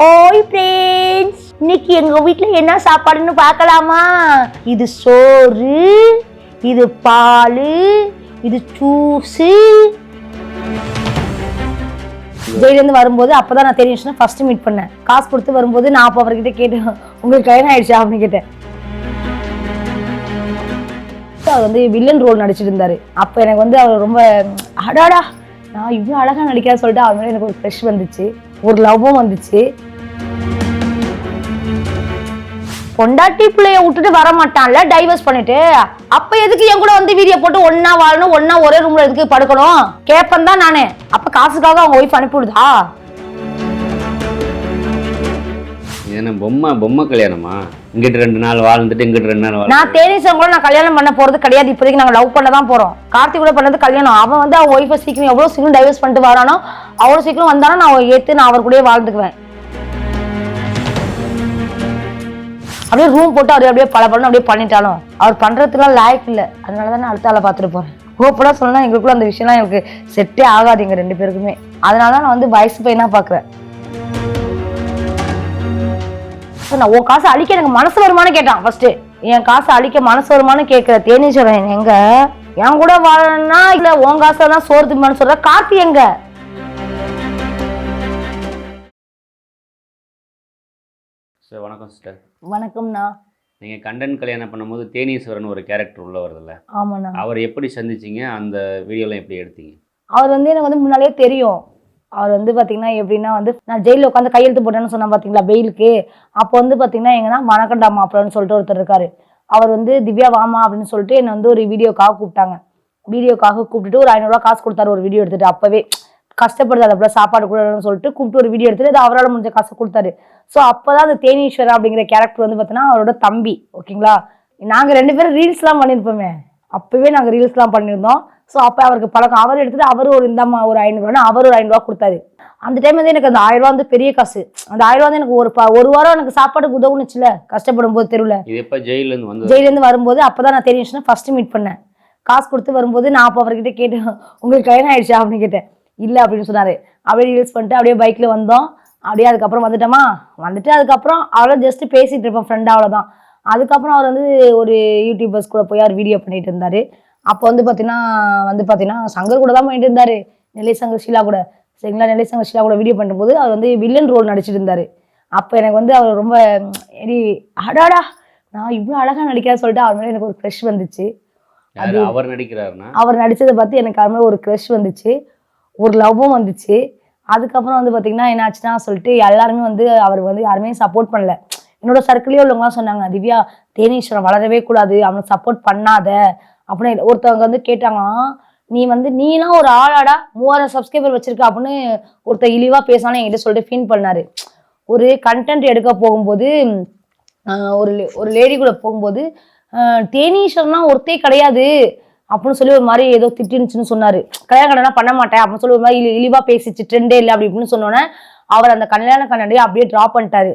ஓய் ஃப்ரெண்ட்ஸ் இன்னைக்கு எங்க வீட்டில் என்ன சாப்பாடுன்னு பார்க்கலாமா? இது சோறு இது பால் இது ஜூஸு ஜெயிலேருந்து வரும்போது அப்பதான் நான் தெரியும் ஃபர்ஸ்ட் மீட் பண்ணேன். காசு கொடுத்து வரும்போது நான் அப்போ அவர்கிட்ட கேட்டேன். உங்களுக்கு கல்யாணம் ஆயிடுச்சா அப்படின்னு கேட்டேன். அவர் வந்து வில்லன் ரோல் நடிச்சிட்டு இருந்தாரு. அப்போ எனக்கு வந்து அவர் ரொம்ப அடாடா நான் இவ்வளோ அழகா நடிக்கிறேன்னு சொல்லிட்டு அவர் மேலே எனக்கு ஒரு ஃப்ரெஷ் வந்துச்சு. ஒரு லவ்வும் வந்துச்சு. பொண்டாட்டி பிள்ளைய விட்டுட்டு வர மாட்டான்ல டைவர்ஸ் பண்ணிட்டு? அப்ப எதுக்கு என் கூட வந்து வீடியோ போட்டு ஒன்னா வாழணும் ஒன்னா ஒரே ரூம்ல எதுக்கு படுக்கணும்? கேப்பன் தான் நானு. அப்ப காசுக்காக அவங்க ஒய்ஃப் அனுப்பிவிடுதா? என்ன பொம்மை பொம்மை கல்யாணமா? இங்கிட்டு ரெண்டு நாள் வாழ்ந்துட்டு இங்கிட்டு ரெண்டு நாள் நான் தேனிசம் கூட நான் கல்யாணம் பண்ண போறது கிடையாது. இப்போதைக்கு நாங்க லவ் பண்ண தான் போறோம். கார்த்தி கூட பண்ணது கல்யாணம். அவன் வந்து அவன் ஒய்ஃபை சீக்கிரம் எவ்வளவு சீக்கிரம் டைவர்ஸ் பண்ணிட்டு வரானோ அவ்வளவு சீக்கிரம் வந்தானோ நான் ஏத்து நான் அவர் கூடயே வாழ்ந்துக்குவேன். அப்படியே ரூம் போட்டு அப்படியே அப்படியே பல படம் அப்படியே பண்ணிட்டாலும் அவர் பண்றதுக்குலாம் லாய்க்கு இல்லை. அதனால தான் நான் அடுத்த ஆளை பார்த்துட்டு போறேன். ஓப்பனாக சொன்னா எங்களுக்குள்ள அந்த விஷயம்லாம் எனக்கு செட்டே ஆகாது எங்க ரெண்டு பேருக்குமே. அதனால தான் நான் வந்து வயசு பையனா பார்க்குறேன் நான் உன் காசை அழிக்க எனக்கு மனசு வருமானு கேட்டான் ஃபர்ஸ்ட் என் காசை அழிக்க மனசு வருமானு கேட்கிற தேனீஸ்வரன் எங்க? என் கூட வாழணும்னா இல்ல உன் காசை தான் சோறு திம்பான்னு சொல்ற கார்த்தி எங்க? சார் வணக்கம் சிஸ்டர் வணக்கம்ண்ணா. நீங்கள் கண்டன் கல்யாணம் பண்ணும்போது தேனீஸ்வரன் ஒரு கேரக்டர் உள்ள வருதுல்ல? ஆமாண்ணா. அவர் எப்படி சந்திச்சீங்க? அந்த வீடியோலாம் எப்படி எடுத்தீங்க? அவர் வந்து எனக்கு வந்து முன்னாலே தெரியும். அவர் வந்து பார்த்தீங்கன்னா எப்படின்னா வந்து நான் ஜெயிலில் உட்காந்து கையெழுத்து போட்டேன்னு சொன்னேன் பார்த்தீங்களா பெயிலுக்கு அப்போ வந்து பார்த்தீங்கன்னா எங்கன்னா மணக்கண்டா மாப்பிள்ளன்னு சொல்லிட்டு ஒருத்தர் இருக்காரு. அவர் வந்து திவ்யா வாமா அப்படின்னு சொல்லிட்டு என்னை வந்து ஒரு வீடியோக்காக கூப்பிட்டாங்க. வீடியோக்காக கூப்பிட்டுட்டு ஒரு ஐநூறுரூவா காசு கொடுத்தாரு ஒரு வீடியோ எடுத்துட்டு. அப்போவே கஷ்டப்படுது அதை போல சாப்பாடு கொடுன்னு சொல்லிட்டு கூப்பிட்டு ஒரு வீடியோ எடுத்துட்டு அது அவரால் முடிஞ்ச காசு கொடுத்தாரு. ஸோ அப்போ தான் அந்த தேனீஸ்வரா அப்படிங்கிற கேரக்டர் வந்து பார்த்தீங்கன்னா அவரோட தம்பி ஓகேங்களா? நாங்கள் ரெண்டு பேரும் ரீல்ஸ்லாம் பண்ணியிருப்போமே அப்போவே நாங்கள் ரீல்ஸ்லாம் பண்ணியிருந்தோம். ஸோ அப்போ அவருக்கு பழக்கம். அவர் எடுத்துட்டு அவர் ஒரு இந்தம்மா ஒரு ஐநூறுரூவா அவர் ஒரு ஐநூறுரூவா கொடுத்தாரு. அந்த டைம் வந்து எனக்கு அந்த ஆயிரம் ரூபா வந்து பெரிய காசு. அந்த ஆயிரம் ரூபா வந்து எனக்கு ஒரு ப ஒரு வாரம் எனக்கு சாப்பாடுக்கு உதவுனுச்சுல கஷ்டப்படும் போது தெருவில் எப்போ ஜெயிலேருந்து வந்து ஜெயிலேருந்து வரும்போது அப்பதான் நான் தெரியும் ஃபர்ஸ்ட் மீட் பண்ணேன். காசு கொடுத்து வரும்போது நான் அப்போ அவர்கிட்ட கேட்டேன் உங்களுக்கு கல்யாணம் ஆயிடுச்சா? அப்படின்னு கேட்டேன். இல்லை அப்படின்னு சொன்னாரு. அப்படியே ரீல்ஸ் பண்ணிட்டு அப்படியே பைக்ல வந்தோம். அப்படியே அதுக்கப்புறம் வந்துட்டோமா? வந்துட்டு அதுக்கப்புறம் அவ்வளோ ஜஸ்ட் பேசிட்டு இருப்பேன் ஃப்ரெண்ட் அவ்வளோதான் அதுக்கப்புறம் அவர் வந்து ஒரு யூடியூபர்ஸ் கூட போய் அவர் வீடியோ பண்ணிட்டு இருந்தாரு. அப்போ வந்து பார்த்தீங்கன்னா வந்து பார்த்தீங்கன்னா சங்கர் கூட தான் பண்ணிட்டு இருந்தாரு. நெல்லை சங்கர் ஷீலா கூட. சரிங்களா? நெல்லை சங்கர் ஷீலா கூட வீடியோ பண்ணும்போது அவர் வந்து வில்லன் ரோல் நடிச்சிட்டு இருந்தாரு. அப்போ எனக்கு வந்து அவர் ரொம்ப எடி அடாடா நான் இவ்வளோ அழகா நடிக்கிறேன்னு சொல்லிட்டு அவர் மேலே எனக்கு ஒரு க்ரஷ் வந்துச்சு. யார்? அவர் நடிக்கிறாருன்னா? அவர் நடிச்சதை பார்த்து எனக்கு அவர் மேலே ஒரு க்ரஷ் வந்துச்சு. ஒரு லவ்வும் வந்துச்சு. அதுக்கப்புறம் வந்து பார்த்தீங்கன்னா என்னாச்சுன்னா சொல்லிட்டு எல்லாருமே வந்து அவர் வந்து யாருமே சப்போர்ட் பண்ணல. என்னோட சர்க்கிளே உள்ளவங்களாம் சொன்னாங்க திவ்யா தேனீஸ்வரன் வளரவே கூடாது அவனை சப்போர்ட் பண்ணாத அப்படின்னு. ஒருத்தவங்க வந்து கேட்டாங்களாம் நீ வந்து நீலாம் ஒரு ஆளாடா மூவாயிரம் சப்ஸ்கிரைபர் வச்சிருக்க அப்படின்னு ஒருத்தர் இழிவாக பேசானே என்கிட்ட சொல்லிட்டு ஃபீல் பண்ணாரு. ஒரு கண்டென்ட் எடுக்க போகும்போது ஒரு ஒரு லேடி கூட போகும்போது தேனீஸ்வரன்னா தேனீஸ்வரனா ஒருத்தே கிடையாது அப்படின்னு சொல்லி ஒரு மாதிரி ஏதோ திட்டிருந்துச்சுன்னு சொன்னாரு. கல்யாண கண்டனா பண்ண மாட்டேன் அப்படின்னு சொல்லி ஒரு மாதிரி இழி- பேசிச்சு ட்ரெண்டே இல்லை அப்படி இப்படின்னு சொன்னோன்னே அவர் அந்த கல்யாண கண்ணாடியை அப்படியே ட்ராப் பண்ணிட்டாரு.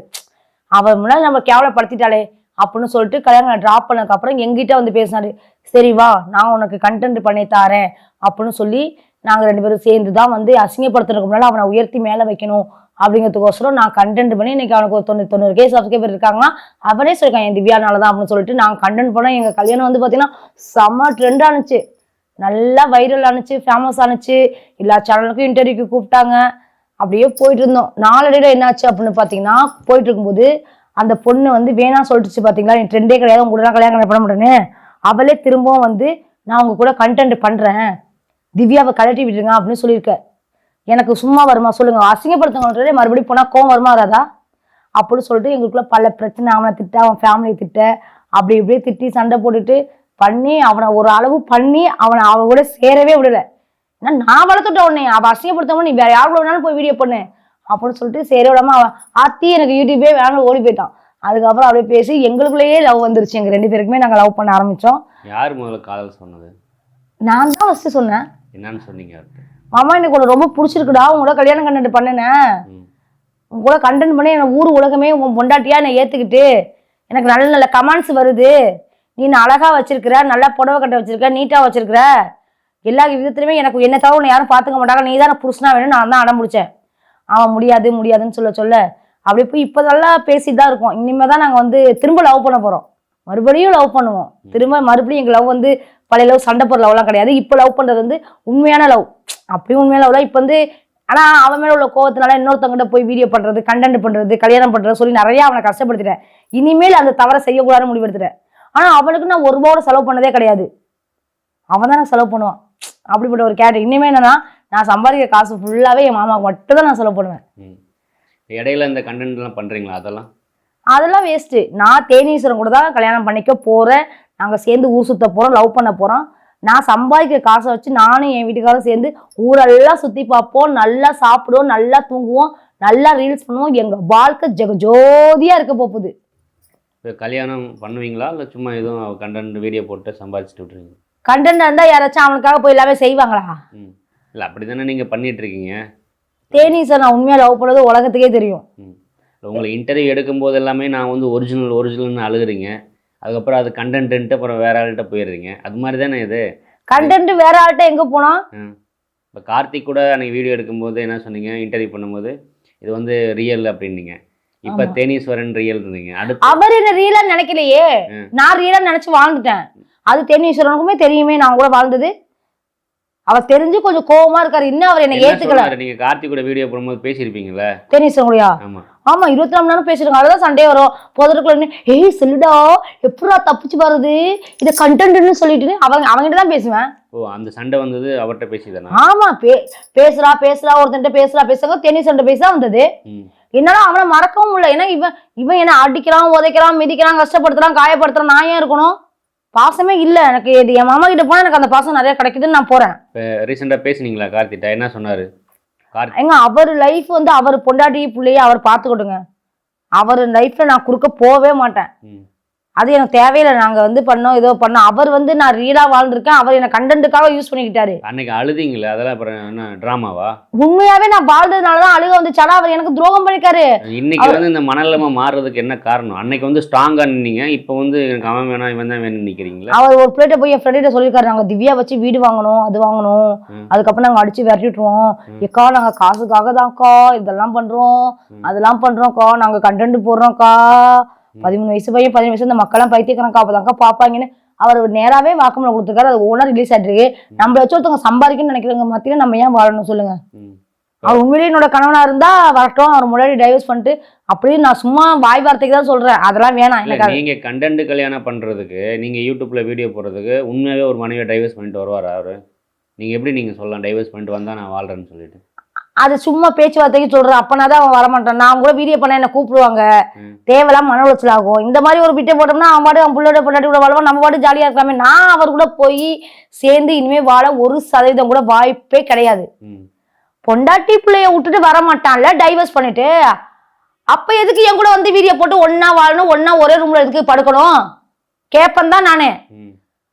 அவர் முன்னாடி நம்ம கேவலப்படுத்திட்டாளே அப்படின்னு சொல்லிட்டு கல்யாணம் ட்ராப் பண்ணதுக்கப்புறம் எங்கிட்ட வந்து பேசினாரு. சரி வா நான் உனக்கு கண்டென்ட் பண்ணி தாரேன் அப்படின்னு சொல்லி நாங்கள் ரெண்டு பேரும் சேர்ந்து தான் வந்து அசிங்கப்படுத்துறதுக்கு முன்னாடி அவனை உயர்த்தி மேலே வைக்கணும் அப்படிங்கிறதுக்கோசரம் நான் கண்டென்ட் பண்ணி இன்னைக்கு அவனுக்கு ஒரு தொண்ணூறு தொண்ணூறு கே சப்ஸ்கிரைபர் இருக்காங்கன்னா அவனே சொல்லிருக்கான் என் திவ்யானால தான் அப்படின்னு சொல்லிட்டு நான் கண்டென்ட் பண்ணோம் எங்கள் கல்யாணம் வந்து பார்த்தீங்கன்னா செம்ம ட்ரெண்ட் ஆனுச்சு. நல்லா வைரல் ஆனுச்சு ஃபேமஸ் ஆனுச்சு. எல்லா சேனலுக்கும் இன்டர்வியூக்கு கூப்பிட்டாங்க. அப்படியே போயிட்டு இருந்தோம் நாளடைவில் என்னாச்சு அப்படின்னு பார்த்தீங்கன்னா போயிட்டு இருக்கும்போது அந்த பொண்ணு வந்து வேணாம் சொல்லிட்டுச்சு பார்த்தீங்களா நீ ட்ரெண்டே கிடையாது உங்க கூட கல்யாணம் பண்ண மாட்டேன்னு. அவளே திரும்பவும் வந்து நான் உங்க கூட கண்டென்ட் பண்ணுறேன் திவ்யாவை கழட்டி விட்டுருங்க அப்படின்னு சொல்லியிருக்க. எனக்கு சும்மா வருமா? சொல்லுங்க. அசிங்கப்படுத்துங்கன்றதே மறுபடியும் போனால் கோவம் வருமா வராதா? அப்படின்னு சொல்லிட்டு எங்களுக்குள்ள பல பிரச்சனை. அவனை திட்ட அவன் ஃபேமிலியை திட்ட அப்படி இப்படியே திட்டி சண்டை போட்டுட்டு பண்ணி அவனை ஒரு அளவு பண்ணி அவனை அவ கூட சேரவே விடலை. நான் வளர்த்துட்ட உடனே அவ அசிங்கப்படுத்தாம நீ வேற யார் கூட வேணாலும் போய் வீடியோ பண்ணு. அப்படின்னு சொல்லிட்டு சேர விடாம அவன் ஆத்தி எனக்கு யூடியூபே வேணாலும் ஓடி போயிட்டான். அதுக்கப்புறம் அப்படியே பேசி எங்களுக்குள்ளேயே லவ் வந்துருச்சு. எங்க ரெண்டு பேருக்குமே நாங்க லவ் பண்ண ஆரம்பிச்சோம். யார் முதல்ல காதல் சொன்னது? நான் தான் ஃபர்ஸ்ட் சொன்னேன். என்னன்னு சொன்னீங்க மாமா எனக்கு உன்னை ரொம்ப பிடிச்சிருக்குடா. உன் கூட கல்யாணம் கண்டென்ட் பண்ணினேன் கூட கண்டென்ட் பண்ணி எனக்கு ஊர் உலகமே உன் பொண்டாட்டியா என்னை ஏத்துக்கிட்டு. எனக்கு நல்ல நல்ல கமெண்ட்ஸ் வருது. நீ நான் அழகா வச்சிருக்கிற நல்லா புடவை கட்ட வச்சிருக்க நீட்டா வச்சிருக்கிற. எல்லா விதத்துலையுமே எனக்கு என்ன தவிர உன்னை யாரும் பார்த்துக்க மாட்டாங்க. நீ தான் புருஷனா வேணும் நான் தான் அடம் பிடிச்சேன் அவன் முடியாது முடியாதுன்னு சொல்ல சொல்ல. அப்படி போய் இப்போ நல்லா பேசிட்டு தான் இருக்கோம். இனிமேல் தான் நாங்கள் வந்து திரும்ப லவ் பண்ண போகிறோம் மறுபடியும் லவ் பண்ணுவோம். திரும்ப மறுபடியும் எங்கள் லவ் வந்து பழைய லவ் சண்டை போடுற லவ்லாம் கிடையாது. இப்போ லவ் பண்ணுறது வந்து உண்மையான லவ் அப்படியும் உண்மையான லவ்லாம் இப்போ வந்து ஆனால் அவன் மேலே உள்ள கோவத்தினால இன்னொருத்தவங்கிட்ட போய் வீடியோ பண்ணுறது கண்டென்ட் பண்ணுறது கல்யாணம் பண்ணுறது சொல்லி நிறையா அவனை கஷ்டப்படுத்திட்டேன். இனிமேல் அந்த தவறை செய்யக்கூடாதுன்னு முடிவெடுத்துட்டேன். ஆனால் அவனுக்கு நான் ஒரு ரூபாவோட செலவு பண்ணதே கிடையாது. அவன் தான் எனக்கு செலவு பண்ணுவான். அப்படிப்பட்ட ஒரு கேரக்டர். இனிமேல் என்னன்னா நான் சம்பாதிக்கிற காசு ஃபுல்லாகவே என் மாமாவுக்கு மட்டும் தான் நான் செலவு பண்ணுவேன். இடையில இந்த கண்டென்ட்லாம் பண்ணுறீங்களா அதெல்லாம்? அதெல்லாம் வேஸ்ட்டு நான் தேனீஸ்வரன் கூட தான் கல்யாணம் பண்ணிக்க போகிறேன் நாங்கள் சேர்ந்து ஊர் சுத்த போகிறோம் லவ் பண்ண போகிறோம் நான் சம்பாதிக்கிற காசை வச்சு நானும் என் வீட்டுக்காரும் சேர்ந்து ஊரெல்லாம் சுற்றி பார்ப்போம். நல்லா சாப்பிடுவோம் நல்லா தூங்குவோம் நல்லா ரீல்ஸ் பண்ணுவோம். எங்கள் வாழ்க்கை ஜெக ஜோதியாக இருக்க போகுது. கல்யாணம் பண்ணுவீங்களா? இல்லை சும்மா எதுவும் கண்டென்ட் வீடியோ போட்டு சம்பாதிச்சுட்டு விட்ருவீங்க கண்டென்ட் இருந்தால் யாராச்சும் அவனுக்காக போய் எல்லாமே செய்வாங்களா? இல்லை அப்படி தானே நீங்கள் பண்ணிட்டு இருக்கீங்க தேனீஸ்வரன் நான் உண்மையாக லவ் பண்ணது உலகத்துக்கே தெரியும். உங்களை இன்டர்வியூ எடுக்கும்போது எல்லாமே நான் வந்து ஒரிஜினல் ஒரிஜினல்னு அழுகுறீங்க. அதுக்கப்புறம் அது கண்டென்ட்டு அப்புறம் வேற ஆள்கிட்ட போயிடுறீங்க. அது மாதிரி தானே இது? கண்டென்ட் வேற ஆள்கிட்ட எங்கே போனோம் இப்போ கார்த்திக் கூட அன்னைக்கு வீடியோ எடுக்கும்போது என்ன சொன்னீங்க? இன்டர்வியூ பண்ணும்போது இது வந்து ரியல் அப்படின்னீங்க. இப்போ. தேனீஸ்வரன் ரியல் இருந்தீங்க. அடுத்து அவர் என்ன ரியலா நினைக்கலையே. நான் ரியலா நினைச்சு வாழ்ந்துட்டேன். அது தென்னீஸ்வரனுக்குமே தெரியுமே நான் கூட வாழ்ந்தது. அவர் தெரிஞ்சு கொஞ்சம் கோவமா இருக்காரு. இன்னும் அவர் என்ன ஏத்துக்கல? நீங்க கார்த்திக் கூட வீடியோ போடும்போது பேசியிருப்பீங்கல்ல? தென்னீஸ்வரன் கூடயா ஆமா. ஆமா இருபத்தி நாலு நேரம் பேசிருக்காங்க அதுதான் சண்டே வரும். போதற்குள்ள ஏய் சொல்லுடா எப்படா தப்பிச்சு வருது இதை கண்டென்ட்னு சொல்லிட்டு அவங்க அவங்ககிட்ட தான் பேசுவேன். ஓ அந்த சண்டை வந்தது அவர்கிட்ட பேசிதானா ஆமா பே பேசுறா பேசுறா ஒருத்தன்ட்ட பேசுறா பேசுறாங்க தென்னீஸ்வரன் பேச வந்தது. என்னால அவனை மறக்கவும் முடியல. ஏன்னா இவன் இவன் என்ன அடிக்கிறான் உதைக்கிறான் மிதிக்கிறான் கஷ்டப்படுத்துறான் காயப்படுத்துறான். நான் ஏன் இருக்கணும்? பாசமே இல்ல. எனக்கு இது என் மாமா கிட்ட போனா எனக்கு அந்த பாசம் நிறைய கிடைக்குதுன்னு நான் போறேன். ரீசெண்டாக பேசுனீங்களா கார்த்திட்ட? என்ன சொன்னாரு? கார்த்தி ஏங்க அவர் லைஃப் வந்து அவர் பொண்டாட்டி பிள்ளைய அவர் பார்த்துக்கிட்டுங்க. அவர் லைஃப்ல நான் குறுக்க போவே மாட்டேன். அது எனக்கு தேவையில்லை. நாங்க வந்து பண்ணோம் ஏதோ பண்ணோம். அவர் வந்து நான் ரீலா வாழ்ந்திருக்கேன். அவர் என்ன கண்டென்ட்டுக்காக யூஸ் பண்ணிக்கிட்டாரு. அன்னைக்கு அழுதிங்களே அதெல்லாம் அப்புறம் என்ன ட்ராமாவா உண்மையாவே நான் வாழ்ந்ததுனாலதான் அழுக வந்துச்சு. ஆனா அவர் எனக்கு துரோகம் பண்ணிருக்காரு இன்னைக்கு வந்து இந்த மனநிலைமை மாறுறதுக்கு என்ன காரணம்? அன்னைக்கு வந்து ஸ்ட்ராங்கா நின்னீங்க. இப்போ வந்து எனக்கு அவன் வேணாம் இவன் தான் வேணும்னு நிக்கிறீங்களா? அவர் ஒரு பிளேட்டை போய் என் ஃப்ரெண்ட்ட சொல்லியிருக்காரு. நாங்க திவ்யா வச்சு வீடு வாங்கணும் அது வாங்கணும். அதுக்கப்புறம் நாங்க அடிச்சு விரட்டிட்டுருவோம். எக்கா நாங்க காசுக்காக தான்க்கா இதெல்லாம் பண்றோம். ம். அதெல்லாம் பண்றோம்க்கா. நாங்க கண்டென்ட் போடுறோம்க்கா. பதிமூணு வயசு பையன் பதினஞ்சு வயசு இந்த மக்கள்லாம் பைத்தியக்காரங்க்கா அப்பதான்க்கா பாப்பாங்கன்னு அவர் நேராவே வாக்குமூலம் கொடுத்துருக்காரு. அது ஓனர் ரிலீஸ் ஆயிட்டு நம்மள வச்சு ஒருத்தவங்க சம்பாதிக்கணும்னு நினைக்கிறவங்க மத்தியில நம்ம ஏன் வாழணும் சொல்லுங்க. அவர் உண்மையிலேயே என்னோட கணவனா இருந்தா வரட்டும் அவர் முன்னாடி டைவர்ஸ் பண்ணிட்டு அப்படியே நான் சும்மா வாய் வார்த்தைக்கு தான் சொல்றேன். அதெல்லாம் வேணாம் எனக்கு நீங்க கண்டென்ட் கல்யாணம் பண்றதுக்கு நீங்க யூடியூப்ல வீடியோ போடுறதுக்கு உண்மையாவே ஒரு மனைவியை டைவர்ஸ் பண்ணிட்டு வருவாரா அவரு? நீங்க எப்படி நீங்க சொல்லலாம் டைவர்ஸ் பண்ணிட்டு வந்தா நான் வாழ்றேன்னு சொல்லிட்டு? அது சும்மா பேச்சுவார்த்தைக்கு சொல்றேன் அப்பனாதான் அவன் வரமாட்டான். நான் கூட வீடியோ பண்ண என்ன கூப்பிடுவாங்க. தேவையில்லாம் மன உளைச்சல் ஆகும். இந்த மாதிரி ஒரு பிட்டை போட்டோம்னா அவன் பாட்டு அவன் புள்ளோட பொண்டாட்டி கூட வாழ்வான் நம்ம பாட்டு ஜாலியா இருக்கலாமே நான் அவர் கூட போய் சேர்ந்து இனிமே வாழ ஒரு சதவீதம் கூட வாய்ப்பே கிடையாது. பொண்டாட்டி பிள்ளைய விட்டுட்டு வர மாட்டான்ல டைவர்ஸ் பண்ணிட்டு? அப்ப எதுக்கு என் கூட வந்து வீடியோ போட்டு ஒண்ணா வாழணும் ஒண்ணா ஒரே ரூம்ல எதுக்கு படுக்கணும்? கேப்பன் தான் நானு.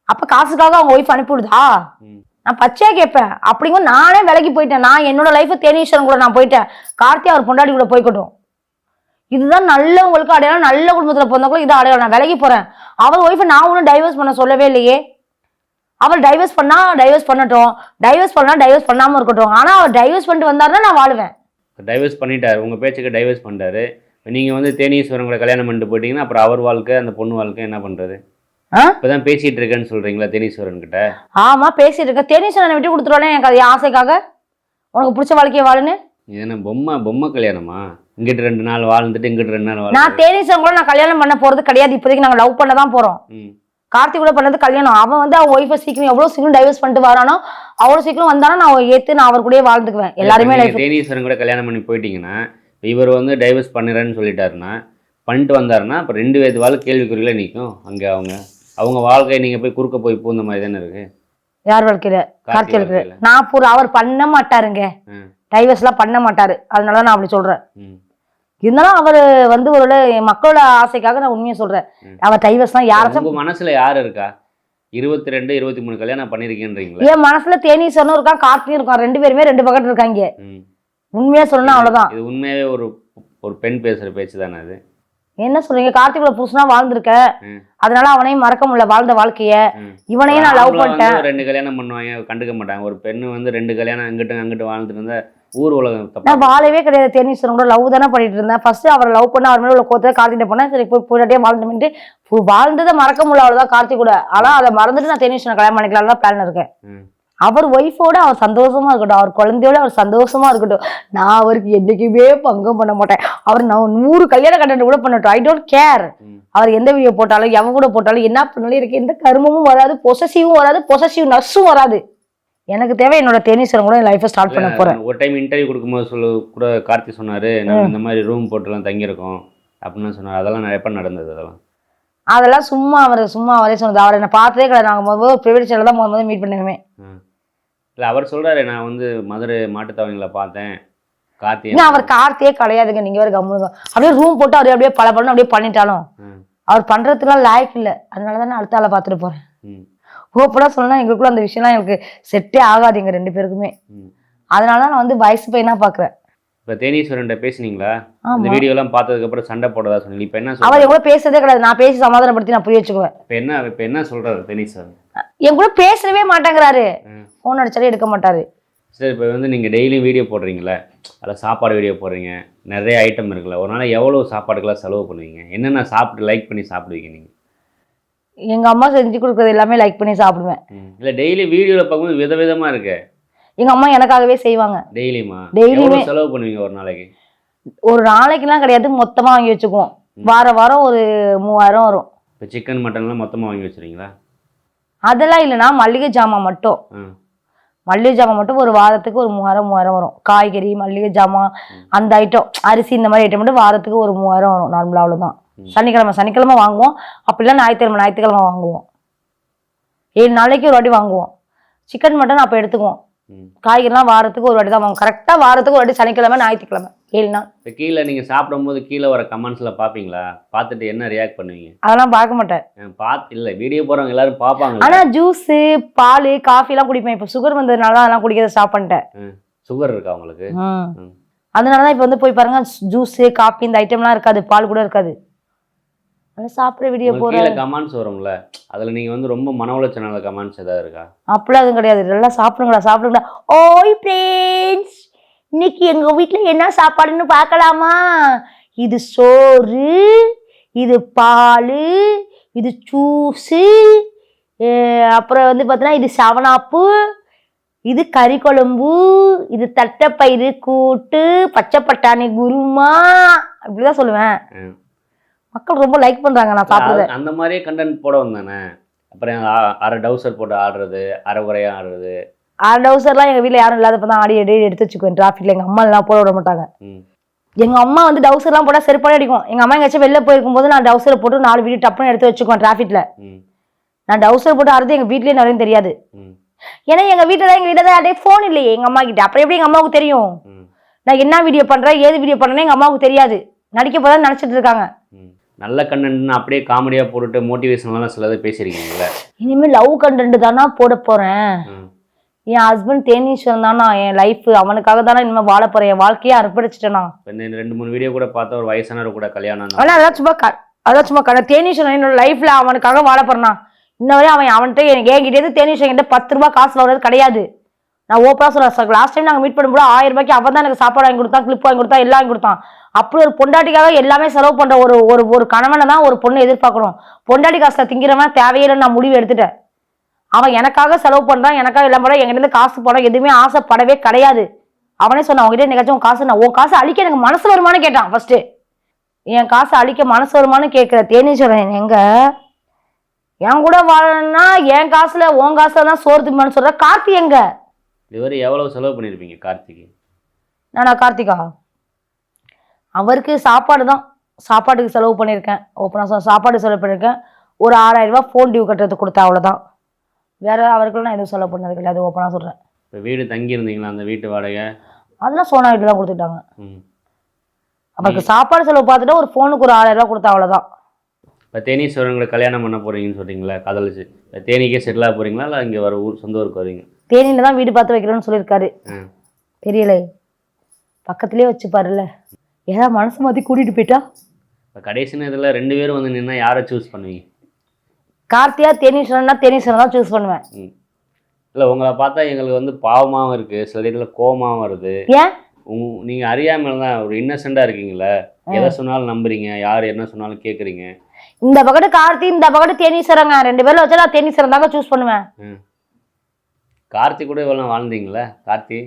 அப்ப காசுக்காக அவங்க ஒய்ஃப் அனுப்பிவிடுதா. நான் பச்சையா கேட்பேன். அப்படிங்க நானே விலகி போயிட்டேன். நான் என்னோட லைஃப் தேனீஸ்வரன் கூட நான் போயிட்டேன். கார்த்தி அவர் பொண்டாடி கூட போய்க்கட்டும். இதுதான் நல்லவங்களுக்கு அடையாளம். நல்ல குடும்பத்துல பிறந்தவங்களுக்கு இதை அடையாளம். நான் விலைக்கு போகிறேன் அவர் ஒய்ஃபை நான் ஒன்றும் டைவர்ஸ் பண்ண சொல்லவே இல்லையே. அவர் டைவர்ஸ் பண்ணால் டைவர்ஸ் பண்ணட்டும். டைவர்ஸ் பண்ணால் டைவர்ஸ் பண்ணாமல் இருக்கட்டும். ஆனால் அவர் டைவர்ஸ் பண்ணிட்டு வந்தாருன்னா நான் வாழுவேன். டைவர்ஸ் பண்ணிட்டாரு. உங்கள் பேச்சுக்கு டைவர்ஸ் பண்ணிட்டாரு. நீங்கள் வந்து தேனீஸ்வரன் கூட கல்யாணம் பண்ணிட்டு போயிட்டீங்கன்னா அப்புறம் அவர் வாழ்க்கை அந்த பொண்ணு வாழ்க்கை என்ன பண்ணுறது இப்பதான் பேசிட்டு இருக்கேன்னு சொல்றீங்களா தேனீஸ்வரன் கிட்ட ஆமா பேசிட்டு இருக்க தேனீஸ்வரனை விட்டு கொடுத்துருவானே எனக்கு அது ஆசைக்காக? உனக்கு பிடிச்ச வாழ்க்கையை வாழுன்னு? என்ன பொம்மை பொம்மை கல்யாணமா? இங்கிட்டு ரெண்டு நாள் வாழ்ந்துட்டு இங்கிட்டு ரெண்டு நாள் நான் தேனீஸ்வரன் கூட நான் கல்யாணம் பண்ண போறது கிடையாது. இப்போதைக்கு நாங்க லவ் பண்ண தான் போறோம். கார்த்திக் கூட பண்ணது கல்யாணம். அவன் வந்து அவன் ஒய்ஃபை சீக்கிரம் எவ்வளவு சீக்கிரம் டைவர்ஸ் பண்ணிட்டு வரானோ அவ்வளவு சீக்கிரம் வந்தானோ நான் ஏத்து நான் அவர் கூடயே வாழ்ந்துக்குவேன் எல்லாருமே தேனீஸ்வரன் கூட கல்யாணம் பண்ணி போயிட்டீங்கன்னா இவர் வந்து டைவர்ஸ் பண்ணுறேன்னு சொல்லிட்டாருன்னா பண்ணிட்டு வந்தாருன்னா அப்போ ரெண்டு பேர் வாழ்க்கை கேள்விக்குறியில நிற்கும் அங்கே அவங்க. அவங்க வாழ்க்கையை நீங்கள் போய் குறுக்க போய் பூந்த மாதிரி தானே இருக்கு? யார் வாழ்க்கையில? கார்த்தி கார்த்திக் வாழ்க்கையில வாழ்க்கையில. நான் பூரா அவர் பண்ண மாட்டாருங்க. டைவர்ஸ் எல்லாம் பண்ண மாட்டாரு. அதனால நான் அப்படி சொல்றேன். இருந்தாலும் அவர் வந்து ஒரு மக்களோட ஆசைக்காக நான் உண்மையை சொல்றேன். அவர் டைவர்ஸ்லாம் யாராச்சும் மனசுல யார் இருக்கா? இருபத்தி ரெண்டு இருபத்தி மூணு கல்யாணம் பண்ணிருக்கீன்றீங்களா என் மனசுல தேனீஸ்வரனும் இருக்கான் கார்த்தியும் இருக்கான். ரெண்டு பேருமே ரெண்டு பக்கத்து இருக்காங்க. உண்மையா சொல்லணும் அவ்வளவுதான். இது உண்மையாவே ஒரு ஒரு பெண் பேசுற பேச்சு தானே அது? என்ன சொல்றீங்க? கார்த்திகோட புருஷனா வாழ்ந்திருக்க. அதனால அவனையும் மறக்க முடியல வாழ்ந்த வாழ்க்கைய. இவனையும் நான் லவ் பண்ணிட்டேன். ரெண்டு கல்யாணம் பண்ணுவாங்க கண்டுக்க மாட்டாங்க. ஒரு பெண்ணு வந்து ரெண்டு கல்யாணம் அங்கிட்டு அங்கிட்டு வாழ்ந்துட்டு இருந்தா ஊர் உலகம் நான் வாழவே கிடையாது. தேனீஸ்வரன் கூட லவ் தானே பண்ணிட்டு இருந்தேன். ஃபர்ஸ்ட் அவரை லவ் பண்ண அவர் மேலே உள்ள கோத்த கார்த்திகிட்ட போனேன். சரி போய் போயிட்டே வாழ்ந்துட்டு வாழ்ந்ததை மறக்க முடியல அவ்வளோதான் கார்த்திக் கூட ஆனா அதை மறந்துட்டு நான் தேனீஸ்வரன் கல்யாணம் பண்ணிக்கலாம் தான் பிளான் இருக்கேன். அவர் ஒய்ஃபோட அவர் சந்தோஷமா இருக்கட்டும். அவர் குழந்தையோட அவர் சந்தோஷமா இருக்கட்டும். நான் அவருக்கு என்னைக்குமே பங்கம் பண்ண மாட்டேன். அவர் நான் நூறு கல்யாண கண்டென்ட் கூட பண்ணட்டும். I don't care. அவர் எந்த வீடியோ போட்டாலும் எவன் கூட போட்டாலும் என்ன பண்ணாலும் எனக்கு எந்த கருமமும் வராது பொசசிவும் வராது பொசசிவ் நர்ஸும் வராது. எனக்கு தேவை என்னோட தேனீஸ்வரன் கூட லைஃப்பை ஸ்டார்ட் பண்ண போறேன். ஒரு டைம் இன்டர்வியூ கொடுக்கும்போது சொல்லு கூட கார்த்தி சொன்னாரு நாங்கள் இந்த மாதிரி ரூம் போட்டுலாம் தங்கியிருக்கோம். அப்படின்னு சொன்னார். அதெல்லாம் எப்போ நடந்தது அதெல்லாம். அதெல்லாம் சும்மா அவர் சும்மா அவரே சொன்னது. அவர் என்ன பார்த்ததே கிடையாது. நாங்கள் முதல்ல ப்ரைவேட் சேனல் தான் முதல்ல மீட் பண்ணுவேன் இல்லை அவர் சொல்றாரு நான் வந்து மதுரை மாட்டுத்தாவணிகளை பார்த்தேன். கார்த்தி இன்னும் அவர் கார்த்தியே கிடையாதுங்க நீங்க வேற கம்முனுங்க அப்படியே ரூம் போட்டு அவர் அப்படியே பல பலன்னு அப்படியே பண்ணிட்டாலும். அவர் பண்றதுக்குலாம் லாய்க்கு இல்லை. அதனால தான் நான் அடுத்த ஆளை பார்த்துட்டு போறேன். ம், ஓப்பனாக சொல்லலாம் எங்களுக்குள்ள அந்த விஷயம்லாம் எனக்கு செட்டே ஆகாது எங்க ரெண்டு பேருக்குமே. அதனால தான் நான் வந்து வயசு பையனா பார்க்குறேன். இப்போ தேனீஸ்வரன்ட்ட பேசுனீங்களா? இந்த வீடியோலாம் பார்த்ததுக்கு அப்புறம் சண்டை போடுறதா சொன்னீங்க. இப்போ என்ன அவர் கூட பேசுறதே கிடையாது. நான் பேசி சமாதானப்படுத்தி நான் புரிய வச்சுக்குவேன். இப்போ என்ன இப்போ என்ன சொல்றாரு தேனீஸ்வரன்? என் கூட பேசவே மாட்டேங்கிறாரு. ஃபோன் அடிச்சாலே எடுக்க மாட்டாரு. சரி இப்போ வந்து நீங்கள் டெய்லியும் வீடியோ போடுறீங்களே அதில் சாப்பாடு வீடியோ போடுறீங்க நிறைய ஐட்டம் இருக்குல்ல ஒரு நாள் எவ்வளோ சாப்பாடுக்கெல்லாம் செலவு பண்ணுவீங்க? என்னென்ன சாப்பிட்டு லைக் பண்ணி சாப்பிடுவீங்க நீங்கள் எங்க அம்மா செஞ்சு கொடுக்குறது எல்லாமே லைக் பண்ணி சாப்பிடுவேன். இல்லை டெய்லி வீடியோவில் பார்க்கும்போது விதவிதமா இருக்கு. எங்க அம்மா எனக்காகவே செய்வாங்க. டெய்லியுமா. எவ்வளோ செலவு பண்ணுவீங்க ஒரு நாளைக்கு? ஒரு நாளைக்குலாம் கிடையாது மொத்தமா வாங்கி வச்சுக்குவோம். வார வாரம் ஒரு மூவாயிரம் வரும். இப்போ சிக்கன் மட்டன்லாம் மொத்தமாக வாங்கி வச்சுறீங்களா அதெல்லாம் இல்லைன்னா மல்லிகை ஜாமான் மட்டும். ம். மல்லிகை ஜாமான் மட்டும் ஒரு வாரத்துக்கு ஒரு மூவாயிரம் மூவாயிரம் வரும். காய்கறி மல்லிகை ஜாமான் அந்த ஐட்டம் அரிசி இந்த மாதிரி ஐட்டம் மட்டும் வாரத்துக்கு ஒரு மூவாயிரம் வரும் நார்மலாக அவ்வளோதான். சனிக்கிழமை சனிக்கிழமை வாங்குவோம். அப்படிலாம் ஞாயிற்றுக்கிழமை ஞாயிற்றுக்கிழமை வாங்குவோம். ஏழு நாளைக்கு ஒரு வாட்டி வாங்குவோம். சிக்கன் மட்டன் அப்போ எடுத்துக்குவோம். காய்கறிலாம் வாரத்துக்கு ஒரு வாட்டி தான் வாங்குவோம். கரெக்டாக வாரத்துக்கு ஒரு வாட்டி சனிக்கிழமை ஞாயிற்றுக்கிழமை. ஏழு நாள். இப்போ கீழே நீங்கள் சாப்பிடும்போது கீழே வர கமெண்ட்ஸில் பார்ப்பீங்களா? பார்த்துட்டு என்ன ரியாக்ட் பண்ணுவீங்க? அதெல்லாம் பார்க்க மாட்டேன். பார்த்து இல்லை வீடியோ போகிறவங்க எல்லாரும் பார்ப்பாங்க. ஆனா ஜூஸு பால் காஃபிலாம் குடிப்பேன். இப்போ சுகர் வந்ததுனால தான் அதெல்லாம் குடிக்கிறத ஸ்டாப் பண்ணிட்டேன். சுகர் இருக்கா உங்களுக்கு. அதனால தான் இப்போ வந்து போய் பாருங்க ஜூஸு காஃபி இந்த ஐட்டம்லாம் இருக்காது பால் கூட இருக்காது. சாப்பிட்ற வீடியோ போகிற கமெண்ட்ஸ் வரும்ல. அதில் நீங்கள் வந்து ரொம்ப மன உளைச்சனால கமெண்ட்ஸ் ஏதாவது இருக்கா? அப்படிலாம் எதுவும் கிடையாது. நல்லா சாப்பிடுங்களா சாப்பிடுங்களா ஓய் ஃப்ரெண்ட்ஸ் இன்னைக்கு எங்க வீட்ல என்ன சாப்பாடுன்னு பார்க்கலாமா? இது சோறு இது பால் இது ஜூஸு அப்புறம் வந்து பார்த்தீங்கன்னா இது சவனாப்பு இது கறி குழம்பு இது தட்டைப்பயிறு கூட்டு பச்சை பட்டாணி குருமா. அப்படிதான் சொல்லுவேன். மக்கள் ரொம்ப லைக் பண்றாங்க நான் சாப்பிடுறத. அந்த மாதிரியே கண்டென்ட் போட வந்தானே. அப்புறம் அரை டவுசர் போட்டு ஆடுறது அரை குறையாக ஆடுறது. ஆறு டவுசர்லாம் எங்கள் வீட்டில் யாரும் இல்லாதப்ப தான் ஆடி அடி எடுத்து வச்சுக்குவேன் டிராஃபிக்கில் எங்கள் அம்மா எல்லாம் போட விட மாட்டாங்க. எங்கள் அம்மா வந்து டவுசர்லாம் போட்டால் செருப்பாடி அடிக்கும். எங்கள் அம்மா எங்கேயாச்சும் வெளில போயிருக்கும் போது நான் டவுசரை போட்டு நாலு வீடியோ டப்புன்னு எடுத்து வச்சுக்குவேன் டிராஃபிக்கில் நான் டவுசர் போட்டு ஆடுறது எங்கள் வீட்லேயே நிறைய தெரியாது. ஏன்னா எங்கள் வீட்டில் தான் எங்கள் வீட்டில் தான் அதே ஃபோன் இல்லையே எங்கள் அம்மா கிட்ட. அப்புறம் எப்படி எங்கள் அம்மாவுக்கு தெரியும்? நான் என்ன வீடியோ பண்ணுறேன் ஏது வீடியோ பண்ணுறேன்னு எங்கள் அம்மாவுக்கு தெரியாது. நடிக்க போதான் நினச்சிட்டு இருக்காங்க. நல்ல கண்டென்ட்னு அப்படியே காமெடியாக போட்டுட்டு மோட்டிவேஷனலாம் சிலது பேசியிருக்கீங்களே இனிமேல் லவ் கண்டென்ட் தானா போட போகிறேன் என் ஹஸ்பண்ட் தேனீஸ்வரன் தானா? என் லைஃப் அவனுக்காக தானே இனிமேல் வாழ போகிறேன் என் வாழ்க்கையே அர்ப்பணிச்சிட்டேனா ரெண்டு மூணு வீடியோ கூட பார்த்தா ஒரு வயசானவர் கூட கல்யாணம் ஆனா அதான் சும்மா க அதான் சும்மா கடை தேனீஸ்வரன் என்னோட லைஃப்ல அவனுக்காக வாழ போறானா இன்ன வரையும் அவன் அவன்கிட்ட எனக்கு என்கிட்ட இருந்து தேனீஸ்வரன் கிட்ட பத்து ரூபாய் காசு வர்றது கிடையாது. நான் ஓப்பனா சார் லாஸ்ட் டைம் நாங்கள் மீட் பண்ணும்போது ஆயிரம் ரூபாய்க்கு அவன் தான் எனக்கு சாப்பாடு வாங்கி கொடுத்தான் கிளிப் வாங்கி கொடுத்தான் எல்லாம் வாங்கி கொடுத்தான். அப்படி ஒரு பொண்டாட்டிக்காக எல்லாமே செலவு பண்ணுற ஒரு ஒரு ஒரு கணவனை தான் ஒரு பொண்ணு எதிர்பார்க்கணும். பொண்டாட்டி காசில் திங்கிறவன் தேவையில்லை நான் முடிவு எடுத்துட்டேன். அவன் எனக்காக செலவு பண்ணுறான் எனக்காக எல்லாம் போட எங்கிட்ட காசு படம் எதுவுமே ஆசைப்படவே கிடையாது. அவனே சொன்னான் அவங்ககிட்ட என்னைக்காச்சும் உன் காசு நான் உன் காசு அழிக்க எனக்கு மனசு வருமானு கேட்டான் ஃபர்ஸ்ட்டு என் காசு அழிக்க மனசு வருமானு கேட்குற தேனீஸ்வரன் எங்க? என் கூட வாழணும்னா என் காசுல உன் காசுல தான் சோறு திரும்பான்னு சொல்ற கார்த்தி எங்க? இதுவரை எவ்வளவு செலவு பண்ணியிருப்பீங்க கார்த்திக்கு? நானா கார்த்திகா? அவருக்கு சாப்பாடு தான். சாப்பாட்டுக்கு செலவு பண்ணியிருக்கேன் ஓப்பனாக சாப்பாடு செலவு பண்ணியிருக்கேன் ஒரு ஆறாயிரம் ரூபாய் ஃபோன் டியூ கட்டுறதுக்கு கொடுத்தேன் அவ்வளோதான் வேற அவருக்குலாம் நான் எதுவும் செலவு பண்ணது கிடையாது. ஓப்பனாக சொல்கிறேன் இப்போ வீடு தங்கி இருந்தீங்களா அந்த வீட்டு வாடகை? அதெல்லாம் சோனா வீட்டில் தான் கொடுத்துட்டாங்க. ம். அவருக்கு சாப்பாடு செலவு பார்த்துட்டு ஒரு ஃபோனுக்கு ஒரு ஆறாயிரம் ரூபாய் கொடுத்தா அவ்வளோதான் இப்போ தேனீஸ்வரங்களை கல்யாணம் பண்ண போறீங்கன்னு சொல்றீங்களா காதலிச்சு. தேனிக்கே செட்டில் ஆக போறீங்களா? இல்லை இங்கே வர ஊர் சொந்த ஊருக்கு வரீங்க? தேனியில் தான் வீடு பார்த்து வைக்கிறேன்னு சொல்லியிருக்காரு. தெரியலை. பக்கத்துலேயே வச்சுப்பாருல்ல ஏதாவது மனசு மாற்றி கூட்டிகிட்டு போயிட்டா? கடைசி நேரத்தில் ரெண்டு பேரும் வந்து நின்னா யாரை சூஸ் பண்ணுவீங்க? கார்த்தியா தேனீஸ்வரன்னா தேனீஸ்வரன் தான் சூஸ் பண்ணுவேன். இல்லை உங்களை பார்த்தா எங்களுக்கு வந்து பாவமாகவும் இருக்குது சில இடத்துல கோவமாகவும் வருது. ஏன்? உங் நீங்கள் அறியாமல் தான் ஒரு இன்னசெண்டாக இருக்கீங்களே எதை சொன்னாலும் நம்புறீங்க யார் என்ன சொன்னாலும் கேட்குறீங்க இந்த பக்கத்து கார்த்தி இந்த பக்கத்து தேனீஸ்வரங்க ரெண்டு பேர்ல வச்சா நான் தேனீஸ்வரன் தாங்க சூஸ் பண்ணுவேன். கார்த்தி கூட இவ்வளோ வாழ்ந்தீங்களே? கார்த்தி?